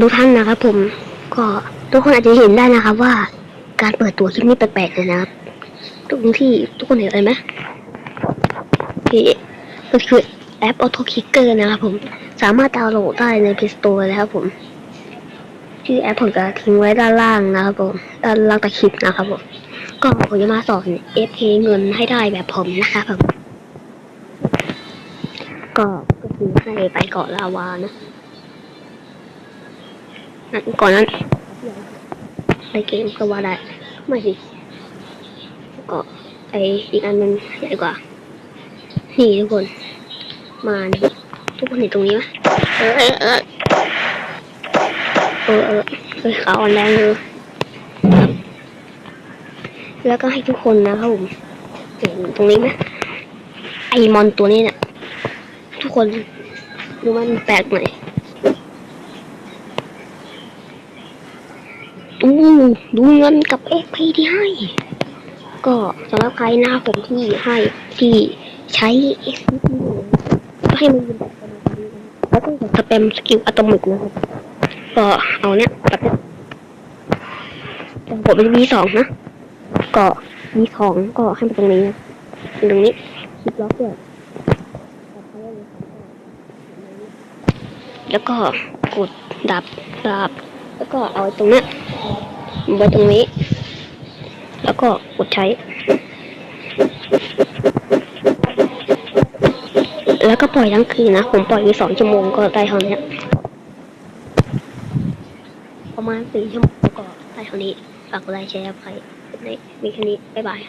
ทุกท่านนะครับผมก็ทุกคนอาจจะเห็นได้นะครับว่าการเปิดตัวคลิปนี้แปลกๆเลยนะครับตรงที่ทุกคนเห็นอะไรไหมที่ก็คือแอป Auto Kicker นะครับผมสามารถดาวน์โหลดได้ใน Play Store เลยครับผมชื่อแอปผมจะทิ้งไว้ด้านล่างนะครับผมด้านล่างตะคลิปนะครับผมก็ผมจะมาสอน FK เงินให้ได้แบบผมนะครับผมก็ก็คือให้ไปเกาะลาวานะ ก่อนนั้นในเกมก็ว่าได้ไม่สิก็ไออีกอันหนึงใหญ่กว่า นี่ทุกคน มาทุกคนเห็นตรงนี้ไหมเออเออเออเออเออขาวอ่อนแรงเลยแล้วก็ให้ทุกคนนะครับผมเห็นตรงนี้ไหมไอมอนตัวนี้เนี่ยทุกคนรู้ว่ามันแปลกไหน ดูดูเงินกับเอ็กพีที่ให้ ก็สำหรับใครหน้าผมที่ให้ที่ใช้เอ็กพีก็ให้มันเป็นแบบแล้วก็สแปมสกิลอะตอมิกนะครับก็เอาเนี้ยแบบเนี้ยแต่ผมเป็น V สองนะ ก็ V สองก็ให้มันตรงนี้นะตรงนี้คลิปล็อกด้วยแล้วก็กดดับดับ แล้วก็เอาตรงนี้ไว้ตรงนี้ แล้วก็กดใช้ แล้วก็ปล่อยทั้งคืนนะ ผมปล่อยไปสองชั่วโมงก็ได้เท่านี้ประมาณสี่ชั่วโมงก็ได้เท่านี้ ฝากกดไลค์แชร์ใครในมีแค่นี้ บ๊ายบาย